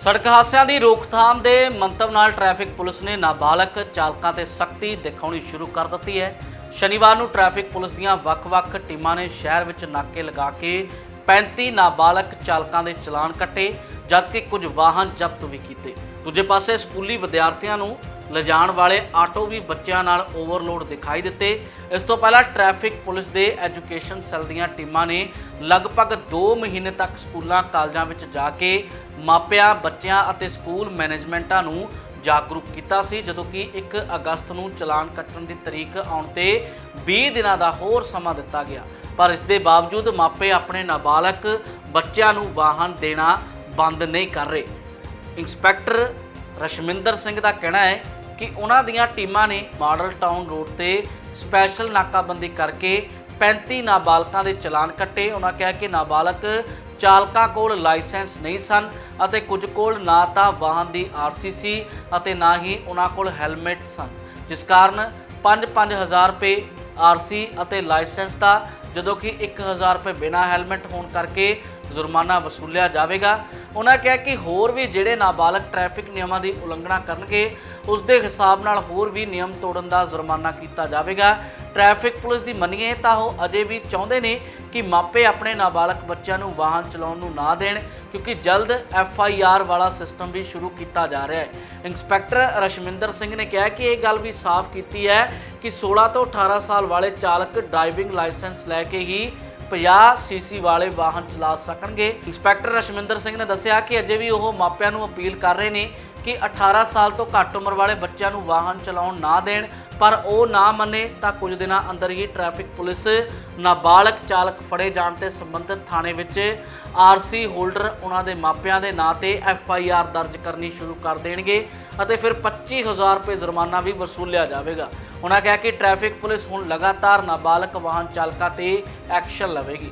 ਸੜਕ ਹਾਦਸਿਆਂ ਦੀ ਰੋਕਥਾਮ ਦੇ ਮੰਤਵ ਨਾਲ ਟ੍ਰੈਫਿਕ ਪੁਲਿਸ ਨੇ ਨਾਬਾਲਗ ਚਾਲਕਾਂ ਤੇ ਸਖਤੀ ਦਿਖਾਉਣੀ ਸ਼ੁਰੂ ਕਰ ਦਿੱਤੀ ਹੈ। ਸ਼ਨੀਵਾਰ ਨੂੰ ਟ੍ਰੈਫਿਕ ਪੁਲਿਸ ਦੀਆਂ ਵੱਖ-ਵੱਖ ਟੀਮਾਂ ਨੇ ਸ਼ਹਿਰ ਵਿੱਚ ਨਾਕੇ ਲਗਾ ਕੇ 35 ਨਾਬਾਲਗ ਚਾਲਕਾਂ ਦੇ ਚਲਾਨ ਕੱਟੇ, ਜਦਕਿ ਕੁਝ ਵਾਹਨ ਜ਼ਬਤ ਵੀ ਕੀਤੇ। ਦੂਜੇ ਪਾਸੇ ਸਕੂਲੀ ਵਿਦਿਆਰਥੀਆਂ ਨੂੰ ਲਿਜਾਣ ਵਾਲੇ ਆਟੋ ਵੀ ਬੱਚਿਆਂ ਨਾਲ ਓਵਰਲੋਡ ਦਿਖਾਈ ਦਿੱਤੇ। ਇਸ ਤੋਂ ਪਹਿਲਾਂ ਟ੍ਰੈਫਿਕ ਪੁਲਿਸ ਦੇ ਐਜੂਕੇਸ਼ਨ ਸੈੱਲ ਦੀਆਂ ਟੀਮਾਂ ਨੇ ਲਗਭਗ 2 ਮਹੀਨੇ ਤੱਕ ਸਕੂਲਾਂ, ਕਾਲਜਾਂ ਵਿੱਚ ਜਾ ਕੇ ਮਾਪਿਆਂ, ਬੱਚਿਆਂ ਅਤੇ ਸਕੂਲ ਮੈਨੇਜਮੈਂਟਾਂ ਨੂੰ ਜਾਗਰੂਕ ਕੀਤਾ ਸੀ, ਜਦੋਂ ਕਿ 1 ਅਗਸਤ ਨੂੰ ਚਲਾਨ ਕੱਟਣ ਦੀ ਤਰੀਕ ਆਉਣ ਤੇ 20 ਦਿਨਾਂ ਦਾ ਹੋਰ ਸਮਾਂ ਦਿੱਤਾ ਗਿਆ। ਪਰ ਇਸ ਦੇ ਬਾਵਜੂਦ ਮਾਪੇ ਆਪਣੇ ਨਾਬਾਲਗ ਬੱਚਿਆਂ ਨੂੰ ਵਾਹਨ ਦੇਣਾ ਬੰਦ ਨਹੀਂ ਕਰ ਰਹੇ। ਇੰਸਪੈਕਟਰ ਰਸ਼ਮਿੰਦਰ ਸਿੰਘ ਦਾ ਕਹਿਣਾ ਹੈ ਕਿ ਉਹਨਾਂ ਦੀਆਂ ਟੀਮਾਂ ਨੇ ਮਾਡਲ ਟਾਊਨ ਰੋਡ ਤੇ ਸਪੈਸ਼ਲ ਨਾਕਾਬੰਦੀ ਕਰਕੇ 35 ਨਾਬਾਲਗਾਂ ਦੇ ਚਲਾਨ ਕੱਟੇ। ਉਹਨਾਂ ਕਿਹਾ ਕਿ ਨਾਬਾਲਗ ਚਾਲਕਾਂ ਕੋਲ ਲਾਇਸੈਂਸ ਨਹੀਂ ਸਨ ਅਤੇ ਕੁਝ ਕੋਲ ਨਾ ਤਾਂ ਵਾਹਨ ਦੀ ਆਰਸੀ ਸੀ ਅਤੇ ਨਾ ਹੀ ਉਹਨਾਂ ਕੋਲ ਹੈਲਮਟ ਸਨ, ਜਿਸ ਕਾਰਨ 5-5000 ਰੁਪਏ ਆਰਸੀ ਅਤੇ ਲਾਇਸੈਂਸ ਦਾ ਜਦੋਂ ਕਿ 1000 ਰੁਪਏ ਬਿਨਾ ਹੈਲਮਟ ਹੋਣ ਕਰਕੇ ਜੁਰਮਾਨਾ ਵਸੂਲਿਆ ਜਾਵੇਗਾ। ਉਹਨਾਂ ਕਿਹਾ ਕਿ ਹੋਰ ਵੀ ਜਿਹੜੇ ਨਾਬਾਲਗ ਟ੍ਰੈਫਿਕ ਨਿਯਮਾਂ ਦੀ ਉਲੰਘਣਾ ਕਰਨਗੇ ਉਸ ਦੇ ਹਿਸਾਬ ਨਾਲ ਹੋਰ ਵੀ ਨਿਯਮ ਤੋੜਨ ਦਾ ਜੁਰਮਾਨਾ ਕੀਤਾ ਜਾਵੇਗਾ। ਟ੍ਰੈਫਿਕ ਪੁਲਿਸ ਦੀ ਮੰਨੀਏ ਤਾਂ ਉਹ ਅਜੇ ਵੀ ਚਾਹੁੰਦੇ ਨੇ ਕਿ ਮਾਪੇ ਆਪਣੇ ਨਾਬਾਲਗ ਬੱਚਿਆਂ ਨੂੰ ਵਾਹਨ ਚਲਾਉਣ ਨੂੰ ਨਾ ਦੇਣ। ਕਿਉਂਕਿ ਜਲਦ ਐਫ ਆਈ ਆਰ ਵਾਲਾ ਸਿਸਟਮ ਵੀ ਸ਼ੁਰੂ ਕੀਤਾ ਜਾ ਰਿਹਾ ਹੈ। ਇੰਸਪੈਕਟਰ ਰਸ਼ਮਿੰਦਰ ਸਿੰਘ ਨੇ ਕਿਹਾ ਕਿ ਇਹ ਗੱਲ ਵੀ ਸਾਫ਼ ਕੀਤੀ ਹੈ ਕਿ 16 ਤੋਂ 18 ਸਾਲ ਵਾਲੇ ਚਾਲਕ ਡਰਾਈਵਿੰਗ ਲਾਇਸੈਂਸ ਲੈ ਕੇ ਹੀ 50 ਸੀਸੀ ਵਾਲੇ ਵਾਹਨ ਚਲਾ ਸਕਣਗੇ। ਇੰਸਪੈਕਟਰ ਰਸ਼ਮਿੰਦਰ ਸਿੰਘ ਨੇ ਦੱਸਿਆ ਕਿ ਅਜੇ ਵੀ ਉਹ ਮਾਪਿਆਂ ਨੂੰ ਅਪੀਲ ਕਰ ਰਹੇ ਨੇ ਕਿ 18 ਸਾਲ ਤੋਂ ਘੱਟ ਉਮਰ ਵਾਲੇ ਬੱਚਿਆਂ ਨੂੰ ਵਾਹਨ ਚਲਾਉਣ ਨਾ ਦੇਣ, ਪਰ ਉਹ ਨਾ ਮੰਨੇ ਤਾਂ ਕੁਝ ਦਿਨਾਂ ਅੰਦਰ ਹੀ ਟ੍ਰੈਫਿਕ ਪੁਲਿਸ ਨਾਬਾਲਗ ਚਾਲਕ ਫੜੇ ਜਾਣ ਤੇ ਸੰਬੰਧਿਤ ਥਾਣੇ ਵਿੱਚ ਆਰਸੀ ਹੋਲਡਰ ਉਹਨਾਂ ਦੇ ਮਾਪਿਆਂ ਦੇ ਨਾਂ ਤੇ ਐਫ ਆਈ ਆਰ ਦਰਜ ਕਰਨੀ ਸ਼ੁਰੂ ਕਰ ਦੇਣਗੇ ਅਤੇ ਫਿਰ 25000 ਰੁਪਏ ਜੁਰਮਾਨਾ ਵੀ ਵਸੂਲਿਆ ਜਾਵੇਗਾ। ਉਹਨਾਂ ਕਿਹਾ ਕਿ ਟ੍ਰੈਫਿਕ ਪੁਲਿਸ ਹੁਣ ਲਗਾਤਾਰ ਨਾਬਾਲਗ ਵਾਹਨ ਚਾਲਕਾਂ ਤੇ ਐਕਸ਼ਨ ਲਵੇਗੀ।